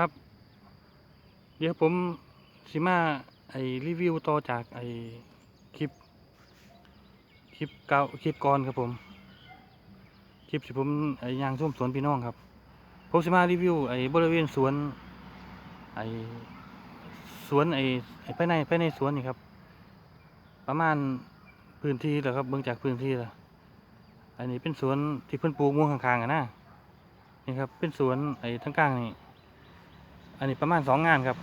ครับ เดี๋ยวผมสิมาไอรีวิวต่อจากไอคลิป คลิปเก่าคลิปก่อนครับผม คลิปที่ผมไอยางส้มสวนพี่น้องครับ ผมสิมารีวิวไอบริเวณสวน ไอสวนไอไอภายในภายในสวนนี่ครับ ประมาณพื้นที่แหละครับเบื้องจากพื้นที่และอันนี้เป็นสวนที่เพิ่นปลูกม่วงข้างๆอะนะนี่ครับ เป็นสวนไอ้ทั้งกลางนี่ อันนี้ประมาณสองงานครับ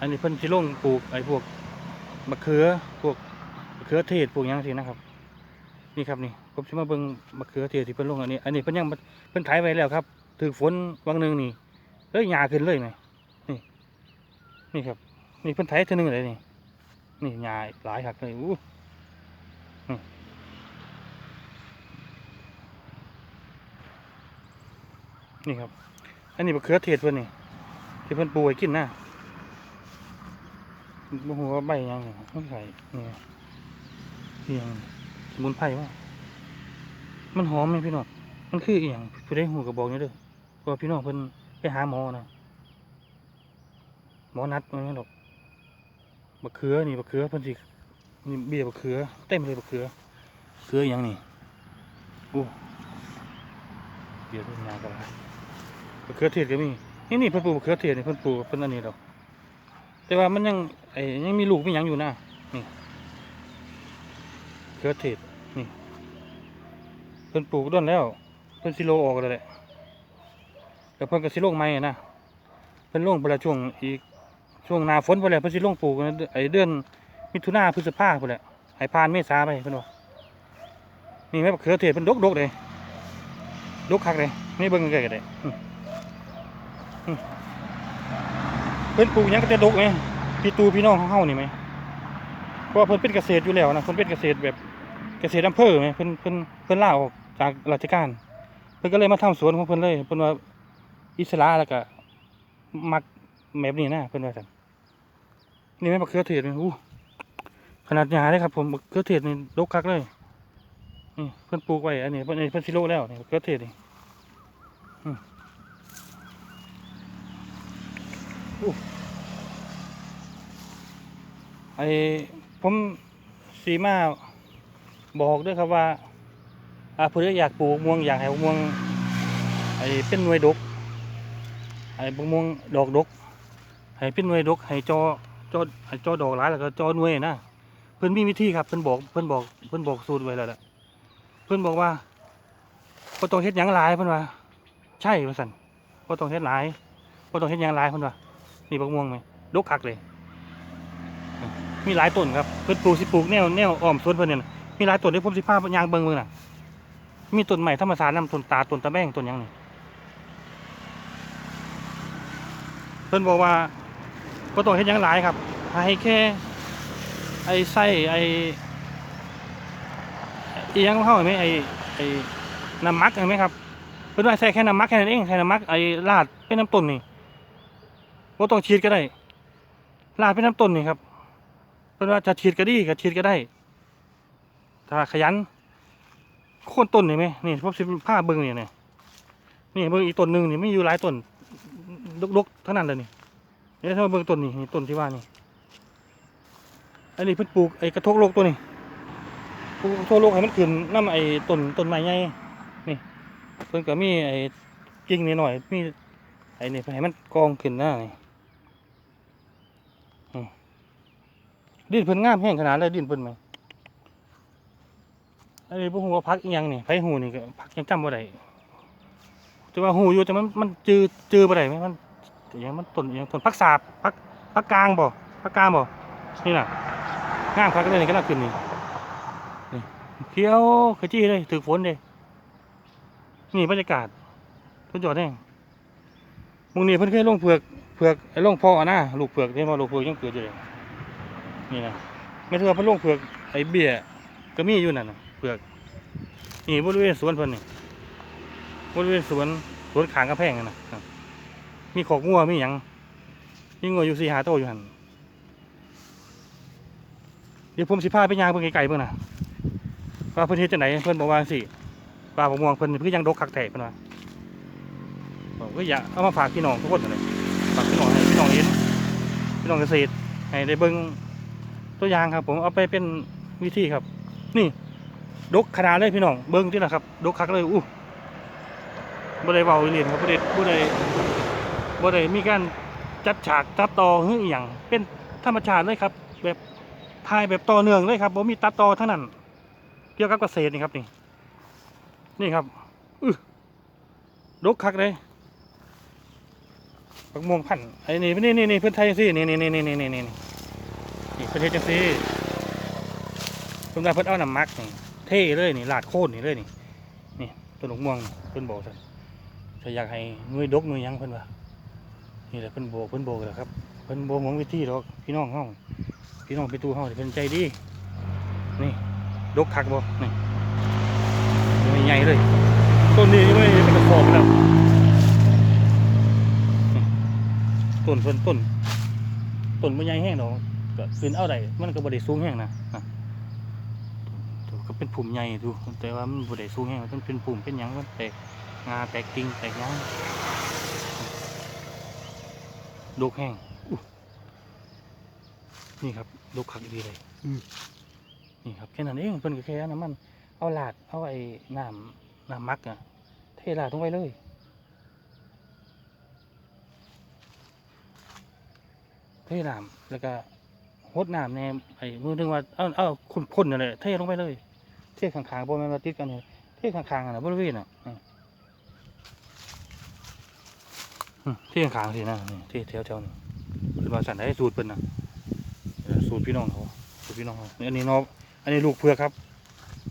อันนี้เพิ่นสิลงปลูกไอ้พวกมะเขือพวกมะเขือเทศพวกยังสินะครับ นี่ครับนี่ผมสิมาเบิ่งมะเขือเทศที่เพิ่นลงอันนี้ อันนี้เพิ่นยังเพิ่นไถไว้แล้วครับถือฝนวังหนึ่งนี่เอ้ยหญ้าขึ้นเลยไหมนี่ นี่ครับ นี่เพิ่นไถเท่านึงเลยนี่ นี่หญ้าหลายคักเลยอู้นี่นี่ครับ อันนี้มะเขือเทศเพิ่นนี่ ที่เพิ่นปูไว้กินนะบ่ฮู้ว่าใบยังนี่มันไข่นี่ไงเอียงสมุนไพรว่ามันหอมไหมพี่น้อง มันคืออีหยังผู้ใดฮู้ก็บอกนี่เด้อเพราะพี่น้องเพิ่นไปหาหมอนะหมอนัดมันไม่นดอกบักเขือนี่บักเขือเพิ่นสินี่เบี้ยบักเขือเต็มเลยบักเขือเขืออีหยังนี่โอ้เดี๋ยวเป็นยางกันละบักเขือเทศก็มี นี่นี่เพิ่นปลูกมะเขือเทศนี่เพิ่นปลูกเพิ่นอันนี้ดอกแต่ว่ามันยังไอ้ยังมีลูกมีหยังอยู่นะนี่เขือเทศนี่เพิ่นปลูกด้นแล้ว เพิ่นสิโลออกแล้วแหละแล้วเพิ่นก็สิลงใหม่นะเพิ่นลงไปล้วช่วงอีกช่วงหน้าฝนไปแล้วเพิ่นสิลงปลูกนไอ้เดือนมิถุนาพฤษภาไปแหละให้ผ่านเมษาไปเพิ่นว่านี่แม่มะเขือเทศเพิ่นดกๆเลยดกคักเลยนี่เบิ่งใกล้ๆก็ได้ เพิ่นปลูกยังก็จะดกไหมพี่ตูพี่น้องของเฮานี่ไหมเพราะว่าเพิ่นเป็นเกษตรอยู่แล้วนะเพิ่นเป็นเกษตรแบบเกษตรอำเภอไหมเพิ่นเพิ่นเพิ่นล่าออกจากราชการ เพิ่นก็เลยมาทำสวนของเพิ่นเลยเพิ่นว่าอิสระแล้วก็มักแบบนี้นะเพิ่นว่าซั่นนี่แม่นมะเขือเทศนี่อู้ขนาดใหญ้าเลยครับผมมะเขือเทศนี่ดกคักเลยนี่เพิ่นปลูกไว้อันนี้เพิ่นอันนี้เพิ่นสิโลแล้วนี่มะเขือเทศนี่ ไอ้ผมสีมาบอกด้วยครับว่าอาเพื่ออยากปลูกม่วงอยากให้ม่วงไอ้เป็นหน่วยดกไอ้ม่วงดอกดกให้เป็นหน่วยดกให้จอจอให้จอดอกหลายแล้วก็จอหน่วยนะเพิ่อนมีวิธีครับเพิ่อนบอกเพิ่อนบอกเพิ่อนบอกสูตรไว้แล้วแหละเพิ่อนบอกว่าบ่ต้องเฮ็ดหยังหลายเพิ่อนว่า ใช่ว่าซั่นบ่ต้องเฮ็ดหลายบ่ต้องเฮ็ดหยังหลายเพิ่อนว่า นี่บักม่วงไหมดกคักเลย มีหลายต้นครับเพิ่นปลูกสิปลูกแนวแนวอ้อมสวนเพิ่นเนี่ยมีหลายต้นที่ผมสิพายางเบิ่งมือน่ะ มีต้นใหม่ธรรมศาสตร์นำต้นตาต้นตะแบงต้นยังนี่เพิ่นบอกว่าบ่ต้องเฮ็ดยังหลายครับให้แค่ ไอ้ไส้ไอ้อียังของเฮาเห็นไหมไอ้ไอ้น้ำมักเห็นไหมครับเพิ่นว่าใส่แค่น้ำมักแค่นั้นเองใส่น้ำมักไอ้ราดเป็นน้ำต้นนี่ บ่ต้องฉีดก็ได้ราดเป็นน้ำต้นนี่ครับเพิ่นว่าจะฉีดก็ดีก็ฉีดก็ได้ ถ้าขยันโค่นต้นนี่ไหมนี่พวกสิผ้าเบิ่งนี่นี่นี่เบิ่งอีกต้นหนึ่งนี่ไม่อยู่หลายต้นดกๆเท่านั้นเลยนี่เดี๋ยวถ้ามาเบิ่งต้นนี่นี่ต้นที่ว่านี่อันนี้เพิ่นปลูกไอ้กระทกโลกตัวนี้ปลูกกระทกโลกให้มันขึ้นน้ำไอ้ต้นต้นไม้ใหญ่นี่เพิ่นก็มีไอ้กิ่งนิดหน่อยมีไอ้นี่ให้มันกองขึ้นหน้านี่ ดินเพิ่นงามแห้งขนาดเลยดินเพิ่นไหมอันนี้พวกหูว่าพักอีหยังนี่ไผหูนี่ก็พักยังจำบ่ได้แต่ว่าหูอยู่แต่มันมันจือจือบ่ได้ไหมมันอหยังมันต้นอหยังต้นพักสาบพักพักกลางบ่พักกลางบ่นี่น่ะงามคักเลยนี่ก็น่าขึ้นนี่นี่เขียวขจีเลยถึกฝนเลยนี่บรรยากาศสุดยอดแน่มึงนี่เพิ่นเคยลงเผือกเผือกไอ้ลงพ่ออะนะลูกเผือกเห็นบ่ลูกเผือกยังเกิดอยู่เลย นี่นะไม่ถือว่าพะโลงเผือกไอเบี้ยก็มีอยู่นั่นนะเผือกนี่บริเวณสวนเพิ่นนี่บริเวณสวนสวนขางกระแพงน่ะมีขอกงัวมีหยังมีงัวอยู่สี่หาโตอยู่หันเดี๋ยวผมสิพาไปยางเพิ่งไกลๆเพิ่งนะว่าเพิ่นเฮ็ดจังไหนเพิ่นบอกว่าสิปลาผมม่วงเพิ่นเพิ่นยังดกคักแตกเพิ่นว่าผมก็อยากเอามาฝากพี่น้องทุกคนเลยฝากพี่น้องให้พี่น้องเห็นพี่น้องเกษตรให้ได้เบิ่ง ตัวอย่างครับ ผมเอาไปเป็นวิธีครับ นี่ ดกขนาดเลยพี่น้องเบิ้งที่ละครับ ดกคักเลยอู้บ่ได้เบาเลียนครับบ่ได้บ่ได้บ่ได้มีการจัดฉากตัดต่อหรืออหย่างเป็นธรรมชาติเลยครับ แบบถ่ายแบบต่อเนื่องเลยครับบ่มีตัดต่อเท่านั้นเกี่ยวกับเกษตรนี่ครับนี่ นี่ครับอื้อดกคักเลยปักม่วงพันไอ้นี่นี่นี่นี่เพื่อนไทยจังซี่นี่นี่นี่นี่นี่นี่ นี่นี่เทศจังซี่เพิ่นว่าเพิ่นเอาน้ำมักนี่เท่เลยนี่ลาดโค่นนี่เลยนี่นี่ต้นหนกม่วงเพิ่นบอกท่านถ้าอยากให้หน่วยดกหน่วยยังเพิ่นว่านี่แหละเพิ่นโบกเพิ่นโบกแหละครับเพิ่นโบกหมองวิธีดอกพี่น้องเฮาพี่น้องไปตู้เฮาเพิ่นใจดีนี่ดกคักบ่นี่ใหญ่เลยต้นนี้ไม่ได้เป็นกระสอบแล้วต้นเพิ่นต้นต้นบ่ใหญ่แห้งดอก ก็ขึ้นเอาได้มันก็บ่ได้สูงแห้งนะนะดูก็เป็นภูมิใหญ่ดูแต่ว่ามันบ่ได้สูงแฮงมันเป็นภูมิเป็นหยังมันแตกงาแตกกิ่งแตกหยังดกแห้งอู้นี่ครับดกคักดีเลยนี่ครับแค่นั้นเองเพิ่นก็แค่เอาน้ำมัน เอาลาดเอาไอ้น้ำน้ำมักอะเทลาดลงไปเลยเทน้ำแล้วก็ หดน้ำในไอ้มือนึงว่าเอาเอาคนคนนั่นแหละเทลงไปเลย เทข้างๆบ่แม่นว่าติดกันเลยเทข้างๆอะนะบริเวณน่ะเทข้างๆสินะนี่เทแถวๆนี่เป็นว่าสันได้สูตรเพิ่นนะสูตรพี่น้องเขาสูตรพี่น้องเขาอันนี้นอกอันนี้ลูกเผือกครับ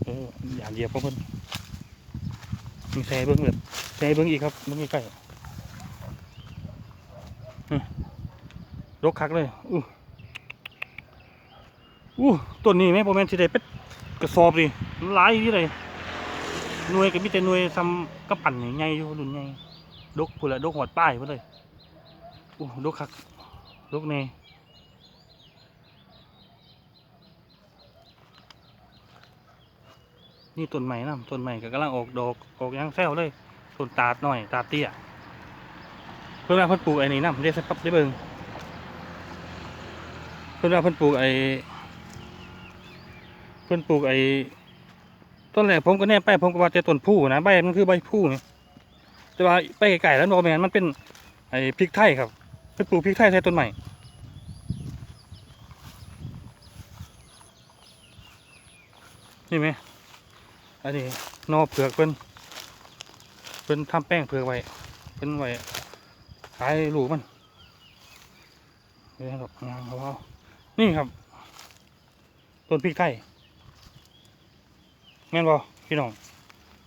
เอออย่าเหยียบของเพิ่นมีใส่เบิ่งแบบใส่เบิ่งอีกครับเบิ่งใกล้ๆรกคักเลยอู้ อู้ต้นนี้แม่โมเมนสิได้เป็ดกระสอบดิหลายที่เลยหน่วยก็มีแต่หน่วยซ้ำกระปั่นใหญ่ๆอยู่รุ่นใหญ่ดกพูดละดกหอดป้ายพูดเลยอู้ดกคักดกแน่นี่ต้นใหม่นะต้นใหม่ก็กำลังออกดอกออกยังแซวเลยต้นตาดหน่อยตาเตี้ยเพิ่นว่าเพิ่นปลูกไอ้นี่นะเรียกสักปั๊บได้เบิ่งเพิ่นว่าเพิ่นปลูกไอ้ พิ่นปลูกไอ้ต้นแรกผมก็แน่ไปผมก็ว่าจะต้นผู้นะใบมันคือใบผู้นี่แต่ว่าไปไกลๆแล้วโนแมนมันเป็นไอ้พริกไทยครับเพิ่นปลูกพริกไทยใส่ต้นใหม่นี่ไหมอันนี้นอเผือกเพิ่นเพิ่นทำแป้งเผือกไว้เพิ่นไว้ขายลูกมันเดี๋ยวดอกงามเขานี่ครับต้นพริกไทย แม่นบ่พี่น้อง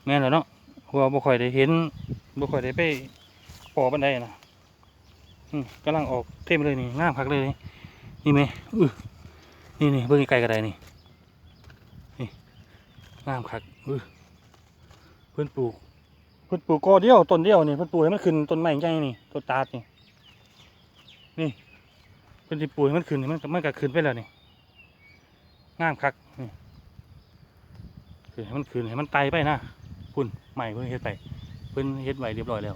แม่นแล้วเนาะหัวบ่ค่อยได้เห็นบ่ค่อยได้ไปปอบันไดนะอืมกำลังออกเต็มเลยนี่งามคักเลยนี่นี่แม่อื้อนี่นี่เบิ่งไกลๆก็ไดนี่นี่งามคักอื้อเพิ่นปลูกเพิ่นปลูกกอเดียวต้นเดียวนี่เพิ่นปลูกให้มันขึ้นต้นไม้ใหญ่นี่ต้นตาดนี่นี่เพิ่นสิปลูกให้มันขึ้นมันมันก็ขึ้นไปแล้วนี่งามคักนี่ คือให้มันคืนให้มันไตไปนะคุณใหม่เพิ่งเฮ็ดไป เพิ่นเฮ็ดไว้เรียบร้อยแล้ว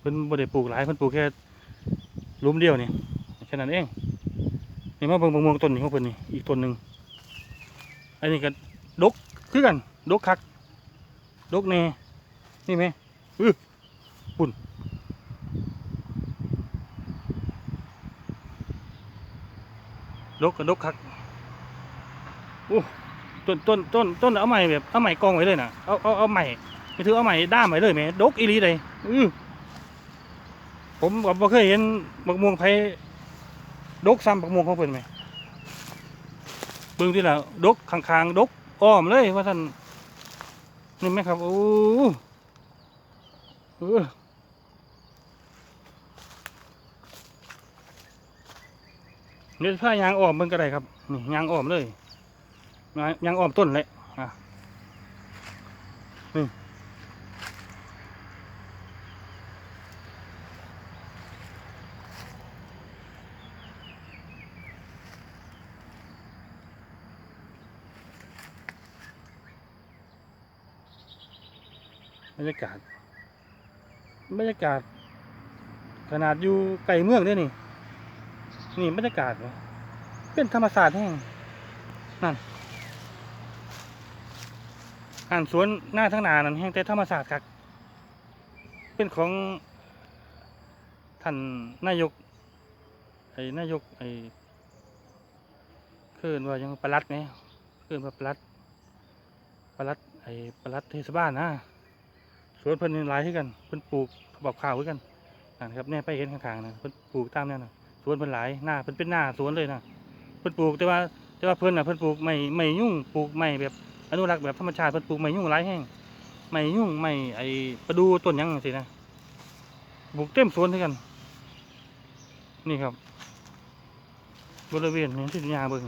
เพิ่นบ่ได้ปลูกหลายเพิ่นปลูกแค่ลุมเดียวนี่แค่นั้นเองนี่มาเบิ่งบางมวงต้นนี้ของเพิ่นนี่อีกต้นหนึ่งอันนี้ก็ดกคือกันดกคักดกแน่นี่ไหมอื้อปุ่นดกกับดกคัก ต้นต้นต้นต้นเอาใหม่แบบเอาใหม่กองไว้เลยนะเอาเอาเอาใหม่ไม่ถือเอาใหม่ด้ามไว้เลยไหมดกอีหลีเลยอือผมก็บ่เคยเห็นบักม่วงไผดกซ้ำบักม่วงของเพิ่นไหมเบิ่งที่ละดกข้างๆดกอ้อมเลยว่าท่านนี่ไหมครับโอ้เออเดี๋ยวผ้ายางอ้อมเบิ่งก็ได้ครับนี่ยางอ้อมเลย ยังยังอ้อมต้นเลยอะนี่บรรยากาศบรรยากาศ ขนาดอยู่ไกลเมืองเด้นี่ นี่บรรยากาศเว้ยเป็นธรรมศาสตร์แห้งนั่น อ่านสวนหน้าทั้งนานั่นแห้งแต่ธรรมศาสตร์ครับเป็นของท่านนายกไอ้นายกไอ้เคืนว่ายังประลัดไหมเคืนว่าประลัดประลัดไอ้ประลัดเทศบาลนะสวนเพิ่นนี่หลายคือกันเพิ่นปลูกขบอกข่าวคือกันนั่นครับเนี่ยไปเห็นข้างๆนะเพิ่นปลูกตามเนี่ยนะสวนเพิ่นหลายหน้าเพิ่นเป็นหน้าสวนเลยนะเพิ่นปลูกแต่ว่าแต่ว่าเพิ่นน่ะเพิ่นปลูกไม่ไม่ยุ่งปลูกไม่แบบ อนุรักษ์แบบธรรมชาติเพิ่นปลูกไม่ยุ่งหลายแห้งไม่ยุ่งไม่ไอ้ประดูต้นหยังจังซี่นะปลูกเต็มสวนคือกัน นี่ครับ บริเวณนี้ที่ยาเบิ่ง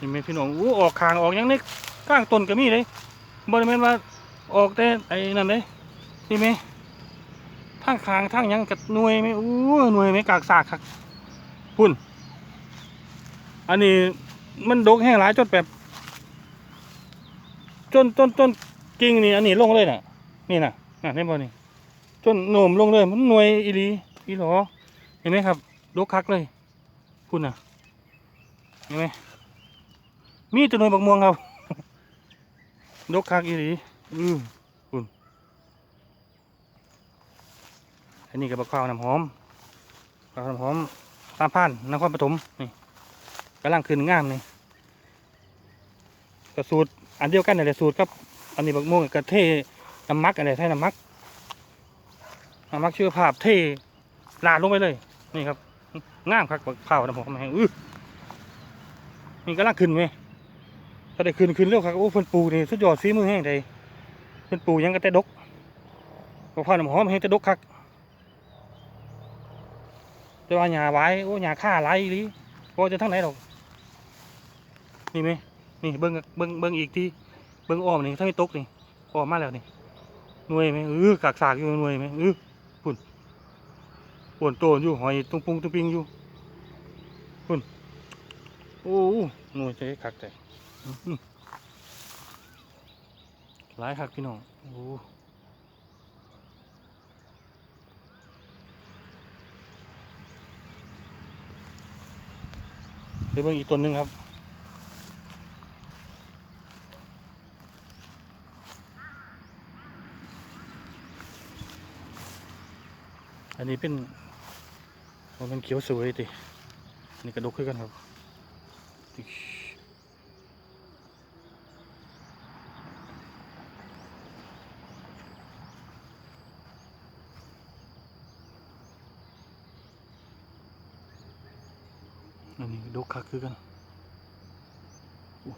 นี่แม่พี่น้องอู้ออกคางออกยังนี่ก้างต้นก็มีเลยบริเวณว่าออกแต่ไอ้นั่นเลยนี่ไหมทางคางทางยังกับหน่วยไหมอู้หน่วยไหมกากสากครับพุ่นอันนี้ มันดกแห้งหลายจนแบบจนต้นต้นกิ่งนี่อันนี้ลงเลยน่ะ นี่น่ะน่ะนี่บ่นี่จนโหน่มลงเลย มันหน่วยอีหลีอีหลอเห็นไหมครับดกคักเลยคุณน่ะเห็นไหมมีแตัวหน่วยบักม่วงครับดกคักอีหลีอือคุณอันนี้กับบักข้าวน้ำหอมบักข้าวน้ำหอมตามพันนครปฐมนี่ กำลังขึ้นงามนี่กระสูตรอันเดียวกันนี่แหละสูตรครับอันนี้บักม่วงกับเทน้ำมักอะไรไทยน้ำมักเอามักเชื่อภาพเทลาดลงไปเลย นี่ครับงามครับเผานะผมแห้งอื้อนี่กำลังขึ้นไหมถ้าได้ขึ้นขึ้นเร็วครับโอ้เพิ่นปูนี่สุดยอดฝีมือแห้งใดเพิ่นปูยังก็แต่ดกมะพร้าวน้ำหอมแห้งแต่ดกคักแต่ว่าหญ้าไว้โอ้หญ้าค่าหลายอีหลีบ่จะทั้งไหนดอก นี่ไหมนี่เบิ่งเบิ่งเบิ่งอีกที่เบิ่งอ้อมนี่ถ้าไม่ตกนี่อ้อมมาแล้วนี่หน่วยไหมเออกากสากอยู่หน่วยไหมเออปุ่นปวนโตนอยู่หอยตุ้งปุงตุ้งปิงอยู่ปุ่นโอ้หน่วยใจคักแต่อื้อหือหลายคักพี่น้องโอ้เดี๋ยวเบิ่งอีกต้นหนึงครับ อันนี้เป็นมันเป็นเขียวสวยตินนี่กระดกขึ้นกันครับอันนี้ดกคักคือกันอู้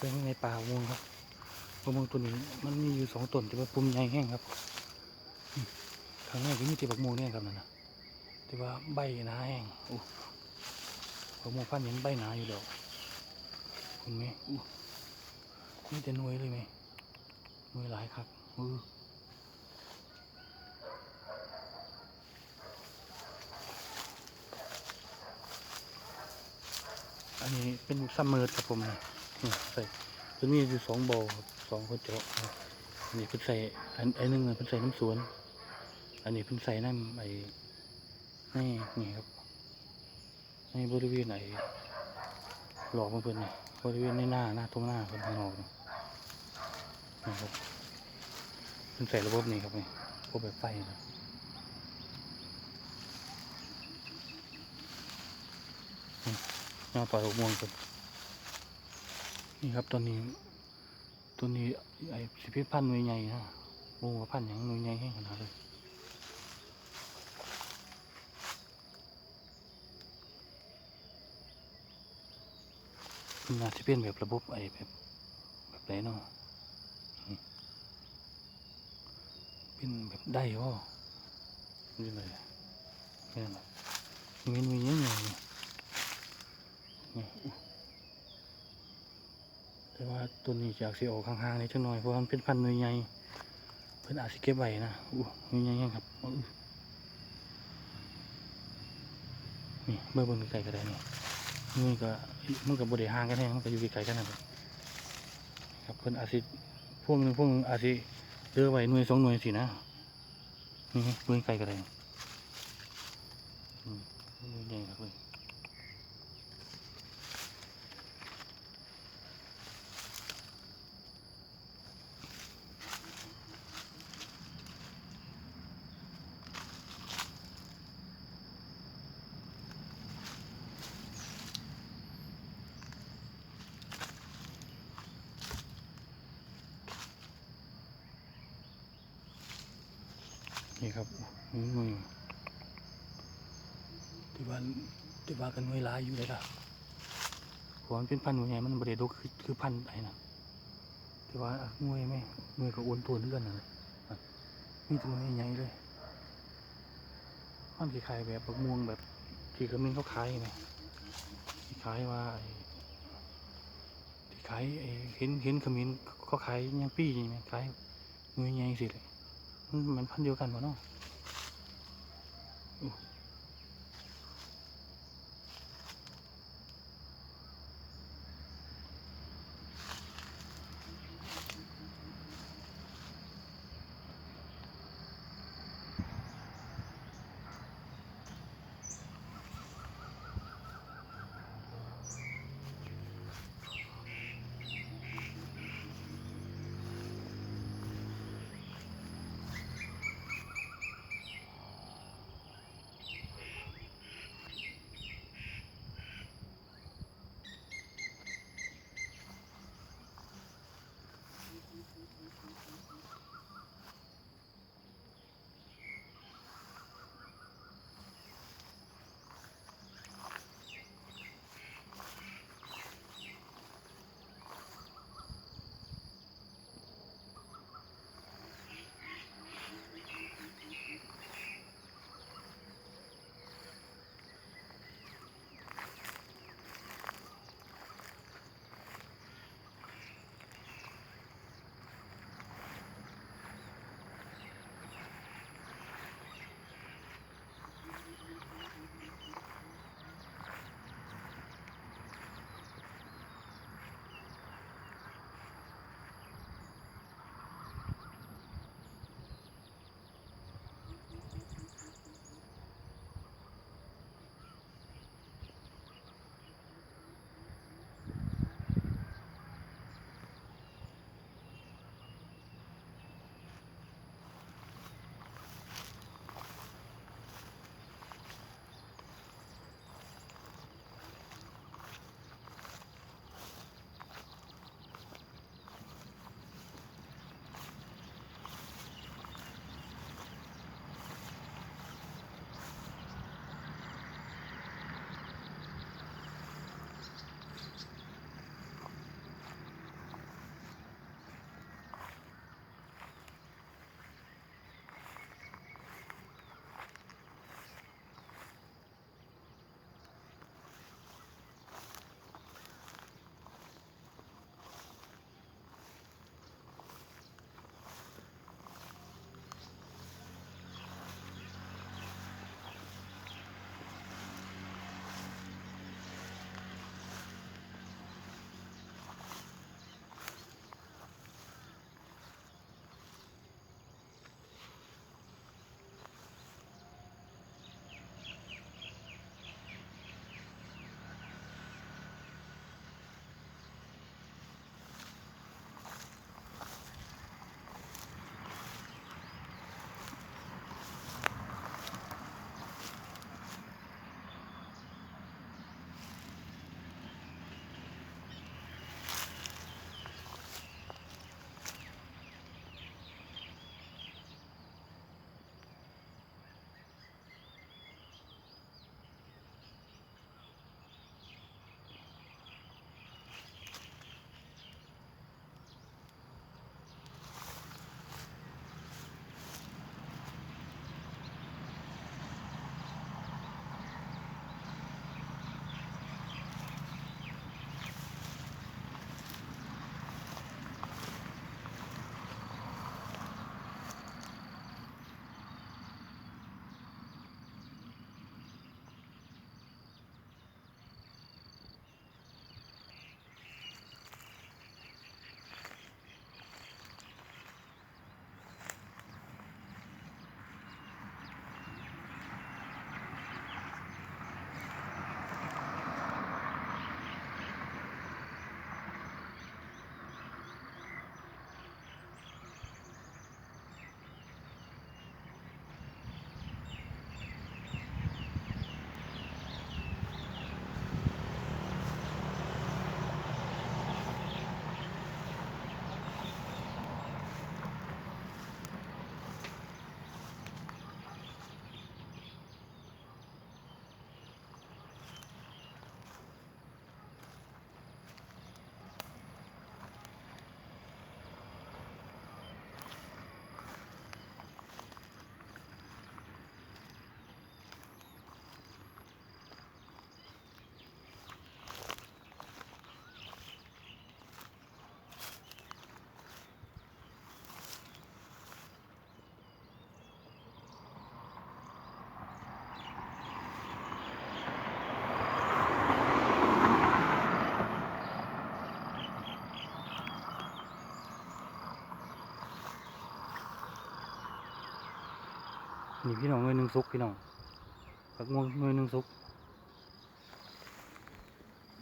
เขาเขาเป็นในป่าวงครับมะม่วงตัวนี้มันมีอยู่สองต้นแต่ว่าปุ่มใหญ่แห้งครับอืมข้างในก็มีแต่บักม่วงเนี่ยครับนั่นนะแต่ว่าใบหนาแห้งโอ้บักม่วงพันธุ์นี้มันใบหนาอยู่แล้วคุณไหมอู้มีแต่นวยเลยไหมนวยหลายครับอืออันนี้เป็นซัมเมอร์ครับผมนะนี่ ใส่ตัวนี้อยู่สองบ่อครับสองคนเจาะอันนี้เพิ่นใส่อันไอ้นึงเพิ่นใส่น้ำสวน อันนี้เพิ่นใส่น้ำไอ้นี่นี่ครับในบริเวณไหนหลอกเพิ่นนี่บริเวณในหน้าหน้าตรงหน้าเพิ่นข้างนอกนะครับเพิ่นใส่ระบบนี้ครับนี่ระบบแบบไฟนะนี่ยอดปล่อยหกโมงครับ นี่ครับตอนนี้ตัวนี้ไอ้สิบเอ็ดพันหน่วยใหญ่นะโอ้ว่าพันอย่างหน่วยใหญ่แห้งขนาดเลยน่าจะเป็นแบบระบบไอ้แบบแบบไรเนาะเป็นแบบได้บ่นี่เลยแค่นั้นแหละมีหน่วยใหญ่ๆนี่นี่แต่ว่าตัวนี้จากสิออกห่างๆนี่จังหน่อยเพราะมันเป็นพันธุ์น่วยใหญ่เพิ่นอาจสิเก็บไว้นะอู้หน่วยใหญ่แฮงครับนี่เบิ่งเบิ่งไกลๆก็ได้นี่นี่ก็มันก็บ่ได้ห่างกันแฮงมันก็อยู่ไกลกันนั่นแหละครับเพิ่นอาจสิพวกนึงพวกนึงอาจสิเดือไว้หน่วยสองหน่วยสินะนี่เบิ่งไกลก็ได้นี่ใหญ่ครับเลย นี่ครับนี่หน่วยที่ว่าที่ว่ากันหน่วยหลายอยู่เลยล่ะเพราะมันเป็นพันธุ์หน่วยใหญ่มันบริโดกคือคือพันธุ์ไหนนะแต่ว่าหน่วยไหมหน่วยก็อ้วนตัวเลื่อนนะอะมีแตัวหน่วยใหญ่เลยมันคล้ายๆแบบบักม่วงแบบที่เขามินเขาขายไหมที่ขายว่าไอ้ที่ขายไอ้เห็นเห็นขมิ้นเขาขายยังปี้ใช่ไหมขายหน่วยใหญ่สิเลย มันมันพันเดียวกันวะเนาะ นี่พี่น้องเงยหนึ่งซุกพี่น้องผักม่วงเงยหนึ่งซุก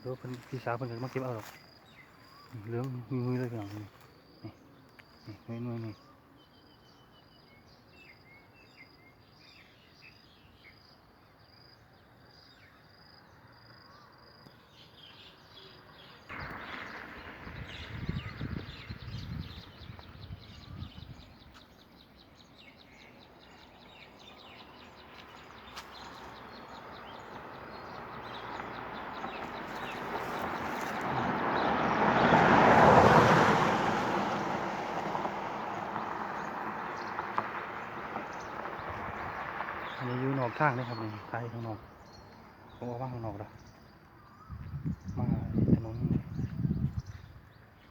เดี๋ยวเพิ่นพี่สาวเพิ่นก็มาเก็บเอาหรอกเหลืองงุยเลยพี่น้องนี่นี่เงยๆนี่อนี่อก ทางเลยครับนี่ไกลข้างนอกผมออกมาข้างนอกแล้วมาถนน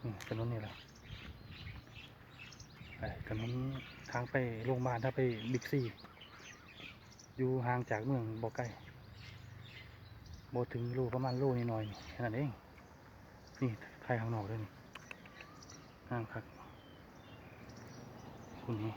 นี่ถนนนี่แหละไอ้ถนนทางไปโรงพยาบาลถ้าไปบิ๊กซีอยู่ห่างจากเมืองบ่ไกลบ่ถึงโลประมาณโลนิดหน่อยแค่นั้นเองนี่ไทยข้างนอกด้วยนี่ห่างคักคุณนี่